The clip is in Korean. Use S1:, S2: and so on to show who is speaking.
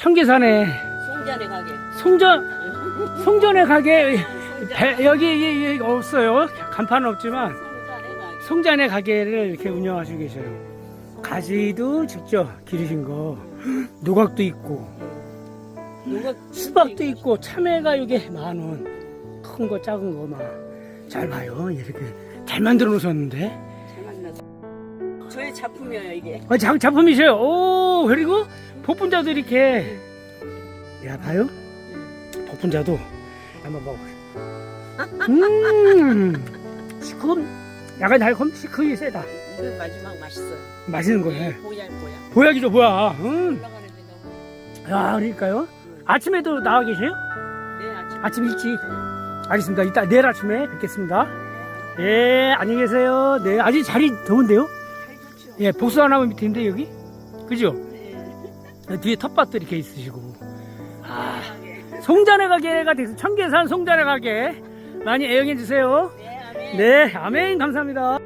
S1: 청계산에
S2: 송전에 가게.
S1: 송전 송전에 가게 배- 여기, 여기, 없어요. 간판은 없지만
S2: 송전에 가게.
S1: 송전에 가게를 이렇게 운영하시고 계셔요. 가지도 직접 기르신 거, 노각도 있고,
S2: 누가
S1: 수박도 있고, 참외가 이게 만 원. 큰 거, 작은 거 막. 잘 봐요. 이렇게 잘 만들어 놓으셨는데.
S2: 잘 만나서. 저의 작품이에요 이게.
S1: 어, 작, 작품이세요. 오, 그리고 복분자도 이렇게. 야, 봐요? 복분자도 한번 먹어보세요. 음, 시큼, 약간 달콤, 시큼이 세다.
S2: 이거 마지막 맛있어요.
S1: 맛있는 거네.
S2: 보야 보야.
S1: 보약이죠, 보약. 음.
S2: 올라가는데 너무.
S1: 야, 그러니까요. 아침에도 나와 계세요?
S2: 네 아침.
S1: 아침 일찍. 알겠습니다. 이따 내일 아침에 뵙겠습니다. 예, 안녕히 계세요. 네, 아직 자리 더운데요? 예, 복수 안 하면 밑인데, 여기? 그죠?
S2: 네.
S1: 뒤에 텃밭도 이렇게 있으시고. 아. 송전의 가게가 됐어. 청계산 송전의 가게. 많이 애용해 주세요.
S2: 네 아멘.
S1: 네, 아멘. 감사합니다.